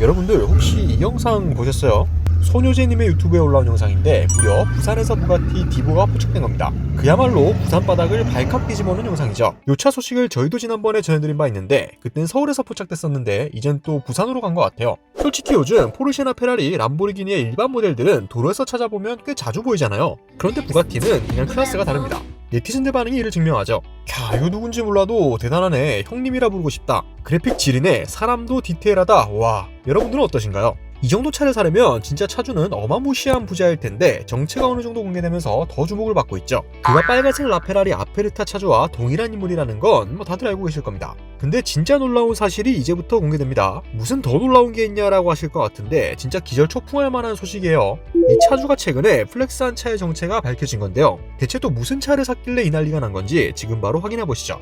여러분들 혹시 이 영상 보셨어요? 소녀제님의 유튜브에 올라온 영상인데 무려 부산에서 부가티 디보가 포착된 겁니다. 그야말로 부산 바닥을 발칵 뒤집어놓은 영상이죠. 요 차 소식을 저희도 지난번에 전해드린 바 있는데 그땐 서울에서 포착됐었는데 이젠 또 부산으로 간 것 같아요. 솔직히 요즘 포르쉐나 페라리, 람보르기니의 일반 모델들은 도로에서 찾아보면 꽤 자주 보이잖아요. 그런데 부가티는 그냥 클래스가 다릅니다. 네티즌들 반응이 이를 증명하죠. 캬, 이거 누군지 몰라도 대단하네. 형님이라 부르고 싶다. 그래픽 지리네. 사람도 디테일하다. 와, 여러분들은 어떠신가요? 이 정도 차를 사려면 진짜 차주는 어마무시한 부자일 텐데 정체가 어느 정도 공개되면서 더 주목을 받고 있죠. 그가 빨간색 라페라리 아페르타 차주와 동일한 인물이라는 건 뭐 다들 알고 계실 겁니다. 근데 진짜 놀라운 사실이 이제부터 공개됩니다. 무슨 더 놀라운 게 있냐라고 하실 것 같은데 진짜 기절 초풍할 만한 소식이에요. 이 차주가 최근에 플렉스한 차의 정체가 밝혀진 건데요. 대체 또 무슨 차를 샀길래 이 난리가 난 건지 지금 바로 확인해 보시죠.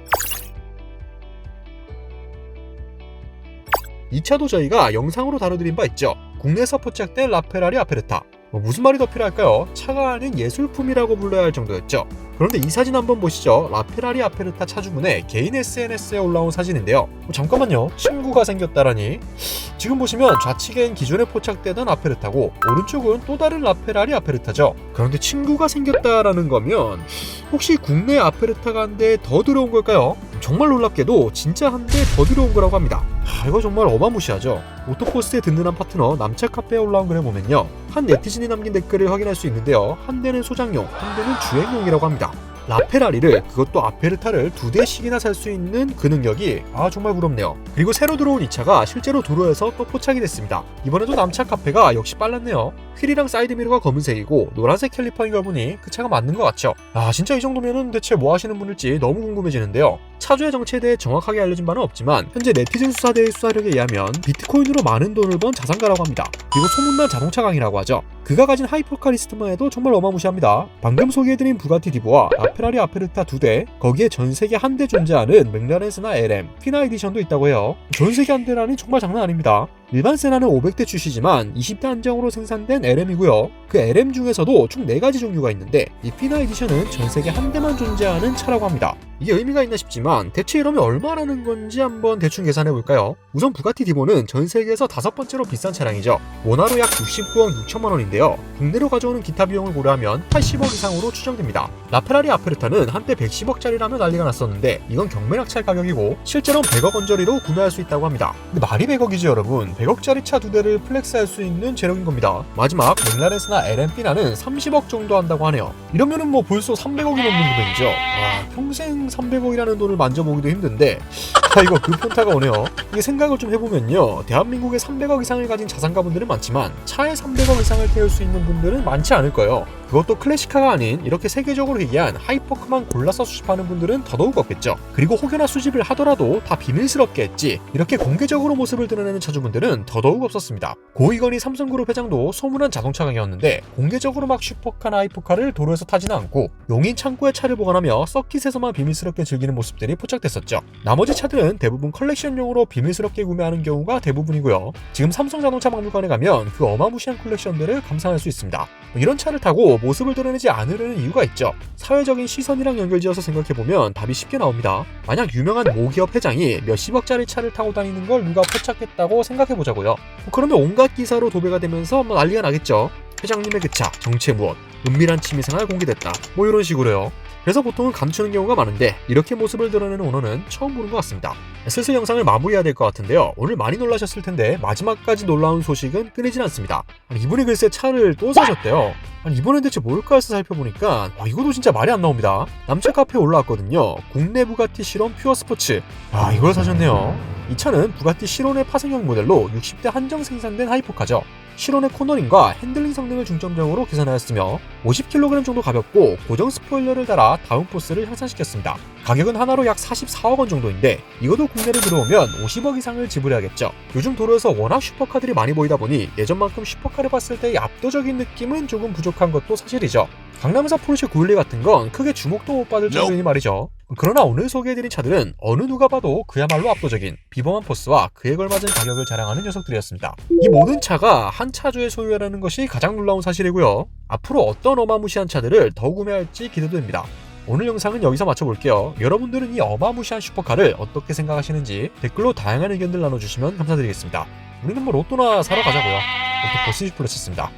이 차도 저희가 영상으로 다뤄드린 바 있죠. 국내에서 포착된 라페라리 아페르타. 뭐 무슨 말이 더 필요할까요? 차가 아닌 예술품이라고 불러야 할 정도였죠. 그런데 이 사진 한번 보시죠. 라페라리 아페르타 차주분의 개인 SNS에 올라온 사진인데요. 어, 잠깐만요. 친구가 생겼다라니. 지금 보시면 좌측엔 기존에 포착되던 아페르타고 오른쪽은 또 다른 라페라리 아페르타죠. 그런데 친구가 생겼다라는 거면 혹시 국내 아페르타가 한 대 더 들어온 걸까요? 정말 놀랍게도 진짜 한 대 더 들어온 거라고 합니다. 하, 이거 정말 어마무시하죠. 오토포스의 든든한 파트너 남차 카페에 올라온 글에 보면요. 한 네티즌이 남긴 댓글을 확인할 수 있는데요. 한 대는 소장용, 한 대는 주행용이라고 합니다. 라페라리를 그것도 아페르타를 두 대씩이나 살 수 있는 그 능력이 아 정말 부럽네요. 그리고 새로 들어온 이 차가 실제로 도로에서 또 포착이 됐습니다. 이번에도 남차 카페가 역시 빨랐네요. 휠이랑 사이드미러가 검은색이고 노란색 캘리퍼인 걸 보니 그 차가 맞는 것 같죠. 아 진짜 이 정도면은 대체 뭐 하시는 분일지 너무 궁금해지는데요. 차주의 정체에 대해 정확하게 알려진 바는 없지만 현재 네티즌 수사대의 수사력에 의하면 비트코인으로 많은 돈을 번 자산가라고 합니다. 그리고 소문난 자동차 강이라고 하죠. 그가 가진 하이퍼 카 리스트만 해도 정말 어마무시합니다. 방금 소개해드린 부가티 디보와 라페라리 아페르타 두 대, 거기에 전 세계 한 대 존재하는 맥라렌스나 LM, 피나 에디션도 있다고 해요. 전 세계 한 대라니 정말 장난 아닙니다. 일반 세나는 500대 출시지만 20대 한정으로 생산된 LM이고요. 그 LM 중에서도 총 4가지 종류가 있는데 이 피나 에디션은 전 세계 한 대만 존재하는 차라고 합니다. 이게 의미가 있나 싶지만 대체 이러면 얼마라는 건지 한번 대충 계산해 볼까요? 우선 부가티 디보는 전 세계에서 다섯 번째로 비싼 차량이죠. 원화로 약 69억 6천만 원인데요. 국내로 가져오는 기타 비용을 고려하면 80억 이상으로 추정됩니다. 라페라리 아페르타는 한때 110억짜리라며 난리가 났었는데 이건 경매낙찰 가격이고 실제로는 100억 원저리로 구매할 수 있다고 합니다. 근데 말이 100억이지 여러분. 100억짜리 차 두 대를 플렉스할 수 있는 재력인 겁니다. 마지막 맥라렌스나 LMP나는 30억 정도 한다고 하네요. 이러면은 뭐 벌써 300억이 넘는 금액이죠. 와, 평생 300억이라는 돈을 만져보기도 힘든데 자 이거 그 폰타가 오네요. 이게 생각을 좀 해보면요. 대한민국에 300억 이상을 가진 자산가분들은 많지만 차에 300억 이상을 태울 수 있는 분들은 많지 않을 거예요. 그것도 클래식카가 아닌 이렇게 세계적으로 희귀한 하이퍼크만 골라서 수집하는 분들은 더더욱 없겠죠. 그리고 혹여나 수집을 하더라도 다 비밀스럽게 했지 이렇게 공개적으로 모습을 드러내는 차주분들은 더더욱 없었습니다. 고이건희 삼성그룹 회장도 소문난 자동차 강이었는데 공개적으로 막 슈퍼카나 하이퍼카를 도로에서 타지는 않고 용인 창고에 차를 보관하며 서킷에서만 비밀스럽게 즐기는 모습들이 포착됐었죠. 나머지 차들은 대부분 컬렉션용으로 비밀스럽게 구매하는 경우가 대부분이고요. 지금 삼성 자동차 박물관에 가면 그 어마무시한 컬렉션들을 감상할 수 있습니다. 이런 차를 타고 모습을 드러내지 않으려는 이유가 있죠. 사회적인 시선이랑 연결지어서 생각해보면 답이 쉽게 나옵니다. 만약 유명한 모기업 회장이 몇십억짜리 차를 타고 다니는 걸 누가 포착했다고 생각해보자고요. 뭐 그러면 온갖 기사로 도배가 되면서 뭐 난리가 나겠죠. 회장님의 그 차, 정체 무엇, 은밀한 취미생활 공개됐다. 뭐 이런 식으로요. 그래서 보통은 감추는 경우가 많은데 이렇게 모습을 드러내는 오너는 처음 보는 것 같습니다. 슬슬 영상을 마무리해야 될 것 같은데요. 오늘 많이 놀라셨을 텐데 마지막까지 놀라운 소식은 끊이질 않습니다. 이분이 글쎄 차를 또 사셨대요. 아니, 이번엔 대체 뭘까 해서 살펴보니까 와, 이것도 진짜 말이 안 나옵니다. 남차 카페에 올라왔거든요. 국내 부가티 실온 퓨어 스포츠. 아 이걸 사셨네요. 이 차는 부가티 실온의 파생형 모델로 60대 한정 생산된 하이퍼카죠. 실온의 코너링과 핸들링 성능을 중점적으로 개선하였으며 50kg 정도 가볍고 고정 스포일러를 달아 다운포스를 향상시켰습니다. 가격은 하나로 약 44억 원 정도인데 이것도 국내로 들어오면 50억 이상을 지불해야겠죠. 요즘 도로에서 워낙 슈퍼카들이 많이 보이다 보니 예전만큼 슈퍼카를 봤을 때의 압도적인 느낌은 조금 부족한 것도 사실이죠. 강남에서 포르쉐 911 같은 건 크게 주목도 못 받을 정도니 말이죠. 그러나 오늘 소개해드린 차들은 어느 누가 봐도 그야말로 압도적인 비범한 포스와 그에 걸맞은 가격을 자랑하는 녀석들이었습니다. 이 모든 차가 한 차주의 소유라는 것이 가장 놀라운 사실이고요. 앞으로 어떤 어마무시한 차들을 더 구매할지 기대됩니다. 오늘 영상은 여기서 마쳐볼게요. 여러분들은 이 어마무시한 슈퍼카를 어떻게 생각하시는지 댓글로 다양한 의견들 나눠주시면 감사드리겠습니다. 우리는 뭐 로또나 사러 가자고요. 로또 보스 플러스였습니다.